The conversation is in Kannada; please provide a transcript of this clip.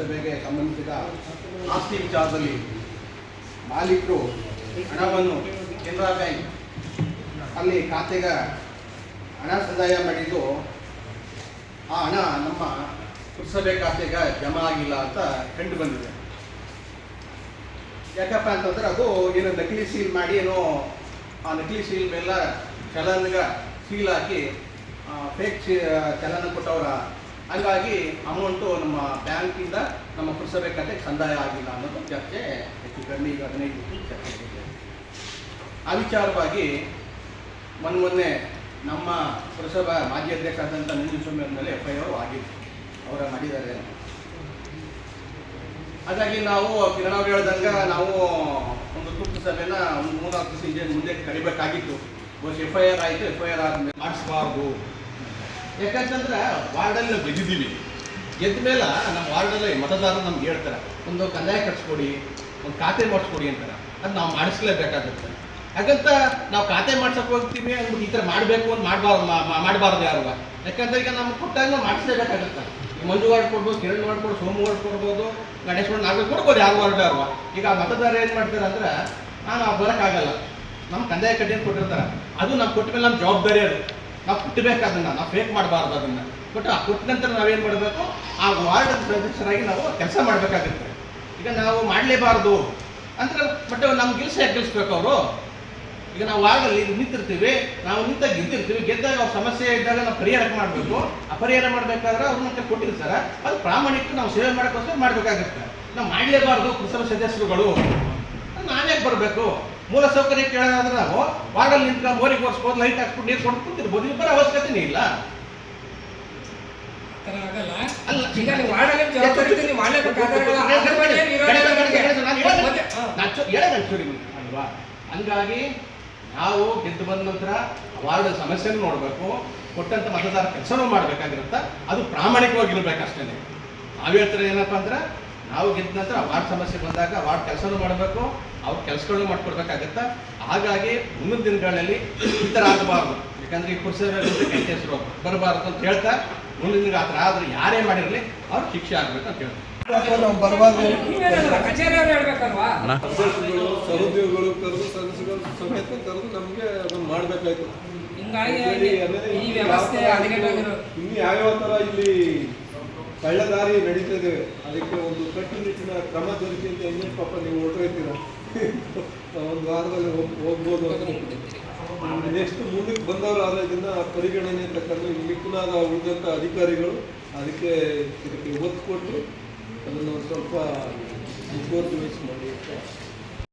ಪುರಸಭೆಗೆ ಸಂಬಂಧಿಸಿದ ಆಸ್ತಿ ವಿಚಾರದಲ್ಲಿ ಮಾಲೀಕರು ಹಣವನ್ನು ಕೆನರಾ ಬ್ಯಾಂಕ್ ಅಲ್ಲಿ ಖಾತೆಗೆ ಹಣ ಸಂದಾಯ ಮಾಡಿದ್ದು, ಆ ಹಣ ನಮ್ಮ ಪುರಸಭೆ ಖಾತೆಗೆ ಜಮಾ ಆಗಿಲ್ಲ ಅಂತ ಕಂಡು ಬಂದಿದೆ. ಯಾಕಪ್ಪ ಅಂತಂದ್ರೆ ಅದು ಏನೋ ನಕಲಿ ಸೀಲ್ ಮಾಡಿ ಏನೋ ಆ ನಕಲಿ ಸೀಲ್ ಮೇಲೆ ಚಲನ್ಗ ಸೀಲ್ ಹಾಕಿ ಫೇಕ್ ಚಲನ ಕೊಟ್ಟವ್ರ ಹಂಗಾಗಿ ಅಮೌಂಟು ನಮ್ಮ ಬ್ಯಾಂಕಿಂದ ನಮ್ಮ ಪುರಸಭೆ ಖಾತೆಗೆ ಸಂದಾಯ ಆಗಿಲ್ಲ ಅನ್ನೋದು ಚರ್ಚೆ ಹೆಚ್ಚು ಕಡಿಮೆ ಈಗ ಹದಿನೈದು ಚರ್ಚೆ ಇದೆ. ಆ ವಿಚಾರವಾಗಿ ಮೊನ್ನೆ ಮೊನ್ನೆ ನಮ್ಮ ಪುರಸಭಾ ಮಾಜಿ ಅಧ್ಯಕ್ಷ ಆದಂಥ ನಂಜುಸ್ವಾಮಿ ಅವ್ರ ಮೇಲೆ ಎಫ್ ಐ ಆರ್ ಆಗಿತ್ತು ಅವರ ಮಾಡಿದ್ದಾರೆ ಹಾಗಾಗಿ ನಾವು ಕಿರಣ ಅವ್ರು ಹೇಳ್ದಂಗೆ ನಾವು ಒಂದು ತುರ್ತು ಸಭೆನ ಒಂದು ಮೂರ್ನಾಲ್ಕು ದಿವಸ ಮುಂದೆ ಕರಿಬೇಕಾಗಿತ್ತು ಎಫ್ ಐ ಆರ್ ಆಯಿತು ಎಫ್ ಐ ಆರ್ ಆದ್ಮೇಲೆ ಮಾಡಿಸ್ಬಾರ್ದು. ಯಾಕಂತಂದ್ರೆ ವಾರ್ಡಲ್ಲಿ ನಾವು ಗೆದ್ದಿದ್ದೀವಿ ಗೆದ್ದ ಮೇಲೆ ನಮ್ಮ ವಾರ್ಡಲ್ಲಿ ಮತದಾರರು ನಮ್ಗೆ ಹೇಳ್ತಾರೆ, ಒಂದು ಕಂದಾಯ ಕಟ್ಸ್ಕೊಡಿ, ಒಂದು ಖಾತೆ ಮಾಡಿಸ್ಕೊಡಿ ಅಂತಾರೆ. ಅದು ನಾವು ಮಾಡಿಸ್ಲೇಬೇಕಾಗುತ್ತೆ. ಯಾಕಂತ ನಾವು ಖಾತೆ ಮಾಡ್ಸಕ್ಕೆ ಹೋಗ್ತೀವಿ, ಅಂದ್ಬಿಟ್ಟು ಈ ಥರ ಮಾಡಬೇಕು ಅಂತ ಮಾಡಬಾರ್ದು ಮಾಡಬಾರ್ದು ಯಾರು. ಯಾಕಂದ್ರೆ ಈಗ ನಮ್ಗೆ ಕೊಟ್ಟಾಗ ನಾವು ಮಾಡಿಸ್ಲೇಬೇಕಾಗುತ್ತೆ. ಮಂಜು ವಾರ್ಡ್ ಕೊಡ್ಬೋದು, ಕಿರಣ್ ವಾರ್ಡ್ ಕೊಡ್ಬೋದು, ಸೋಮ ವಾರ್ಡ್ ಕೊಡ್ಬೋದು, ಗಣೇಶ್ ವಾರ್ಡ್, ನಾಲ್ಕು ಕೊಡ್ಬೋದು, ಯಾರು ವಾರ್ಡ್ ಯಾರು. ಈಗ ಮತದಾರ ಏನು ಮಾಡ್ತಾರೆ ಅಂದ್ರೆ, ನಾನು ಬರೋಕ್ಕಾಗಲ್ಲ. ನಮ್ಮ ಕಂದಾಯ ಕಟ್ಟಿ ಕೊಟ್ಟಿರ್ತಾರೆ. ಅದು ನಾವು ಕೊಟ್ಟ ಮೇಲೆ ನಮ್ಮ ಜವಾಬ್ದಾರಿ ಅದು. ನಾವು ಕುಟ್ಟಬೇಕು ಅದನ್ನ, ನಾವು ಫೇಕ್ ಮಾಡಬಾರ್ದು ಅದನ್ನ. ಬಟ್ ಆ ಕೊಟ್ಟ ನಂತರ ನಾವೇನು ಮಾಡಬೇಕು? ಆ ವಾರ್ಡ್ ಸದಸ್ಯರಾಗಿ ನಾವು ಕೆಲಸ ಮಾಡಬೇಕಾಗುತ್ತೆ. ಈಗ ನಾವು ಮಾಡಲೇಬಾರ್ದು. ಅಂತ ಬಟ್ ನಮ್ಗೆ ಕೆಲಸ ಗೆಲ್ಸ್ಬೇಕು ಅವರು? ಈಗ ನಾವು ವಾರ್ಡಲ್ಲಿ ನಿಂತಿರ್ತೀವಿ, ನಾವು ನಿಂತಾಗ ಗೆದ್ದಿರ್ತೀವಿ, ಗೆದ್ದಾಗ ಅವ್ರ ಸಮಸ್ಯೆ ಇದ್ದಾಗ ನಾವು ಪರಿಹಾರ ಮಾಡಬೇಕು. ಆ ಪರಿಹಾರ ಮಾಡಬೇಕಾದ್ರೆ ಅವ್ರನ್ನ ಕೊಟ್ಟಿರ್ತಾರೆ. ಅದು ಪ್ರಾಮಾಣಿಕ ನಾವು ಸೇವೆ ಮಾಡೋಕ್ಕೋಸ್ಕರ ಮಾಡಬೇಕಾಗುತ್ತೆ. ನಾವು ಮಾಡಲೇಬಾರ್ದು ಪುರಸಭೆ ಸದಸ್ಯರುಗಳು. ನಾನೇ ಬರಬೇಕು? ಮೂಲ ಸೌಕರ್ಯ ಕೇಳೋದಾದ್ರೆ ನಾವು ವಾರ್ಡಲ್ಲಿ ನಿಂತ್ಕೊಂಡು ಬೋರಿಗೆ ಒರೆಸ್ಬೋದು ಲೈಟ್ ಹಾಕ್ಸ್ಬಿಟ್ಟು ನೀರು ಕೊಟ್ಟು ಕುಂತಿರ್ಬೋದು ಇಬ್ಬರ ಬರೋ ಅವಶ್ಯಕತೆನೇ ಇಲ್ಲ ಅಲ್ವಾ ಹಂಗಾಗಿ ನಾವು ಗೆದ್ದು ಬಂದ ನಂತರ ವಾರ್ಡ್ ಸಮಸ್ಯೆನೂ ನೋಡಬೇಕು ಕೊಟ್ಟಂತ ಮತದಾರ ಕೆಲಸನೂ ಮಾಡ್ಬೇಕಾಗಿರುತ್ತ ಅದು ಪ್ರಾಮಾಣಿಕವಾಗಿರ್ಬೇಕಷ್ಟೇ ನಾವು ಹೇಳ್ತಾರೆ ಏನಪ್ಪಾ ಅಂದ್ರೆ ನಾವು ಗೆದ್ದ ನಂತರ ವಾರ್ಡ್ ಸಮಸ್ಯೆ ಬಂದಾಗ ವಾರ್ಡ್ ಕೆಲಸನೂ ಮಾಡಬೇಕು ಅವ್ರ ಕೆಲಸಗಳನ್ನು ಮಾಡ್ಕೊಡ್ಬೇಕಾಗತ್ತೆ? ಹಾಗಾಗಿ ಮುಂದಿನ ದಿನಗಳಲ್ಲಿ ಈ ಥರ ಆಗಬಾರ್ದು. ಯಾಕಂದ್ರೆ ಈ ಪುರುಷರ ಕೆಟ್ಟ ಹೆಸರು ಬರಬಾರ್ದು ಅಂತ ಹೇಳ್ತಾ ಮುಂದಿನ ದಿನ ಆ ಥರ ಆದ್ರೆ ಯಾರೇ ಮಾಡಿರಲಿ ಅವ್ರು ಶಿಕ್ಷೆ ಆಗ್ಬೇಕು ಅಂತ ಹೇಳ್ತಾರೆ. ನಾವು ಬರಬಾರ್ದು. ಸಹೋದ್ಯೋಗಿಗಳು ಕರೆದು ಸದಸ್ಯಗಳು ಸಮೇತ ಕರೆದು ನಮಗೆ ಅದನ್ನು ಮಾಡಬೇಕಾಯ್ತು. ಹಿಂಗಾಗಿ ಈ ವ್ಯವಸ್ಥೆ ಇನ್ನು ಯಾವ್ಯಾವ ಥರ ಇಲ್ಲಿ ಕಳ್ಳದಾರಿ ನಡೀತದೆ. ಅದಕ್ಕೆ ಒಂದು ಕಟ್ಟುನಿಟ್ಟಿನ ಕ್ರಮ ದೊರಕಿ ಅಂತ ಇನ್ನೇನು ಪಾಪ ನೀವು ಹೊರಟೋಯ್ತೀರ ಒಂದು ವಾರದಲ್ಲಿ ಹೋಗ್, ಹೋಗ್ಬೋದು ನೆಕ್ಸ್ಟ್ ಮುಂದಕ್ಕೆ ಬಂದವರು ಆದ್ರೆ ಇದನ್ನ ಪರಿಗಣನೆ ತಕ್ಕಂಡು ಮಿಕ್ಕನಾದ ಉಳಿದಂಥ ಅಧಿಕಾರಿಗಳು ಅದಕ್ಕೆ ಇದಕ್ಕೆ ಒತ್ತು ಕೊಟ್ಟು ಅದನ್ನು ಸ್ವಲ್ಪ ಮಾಡಿ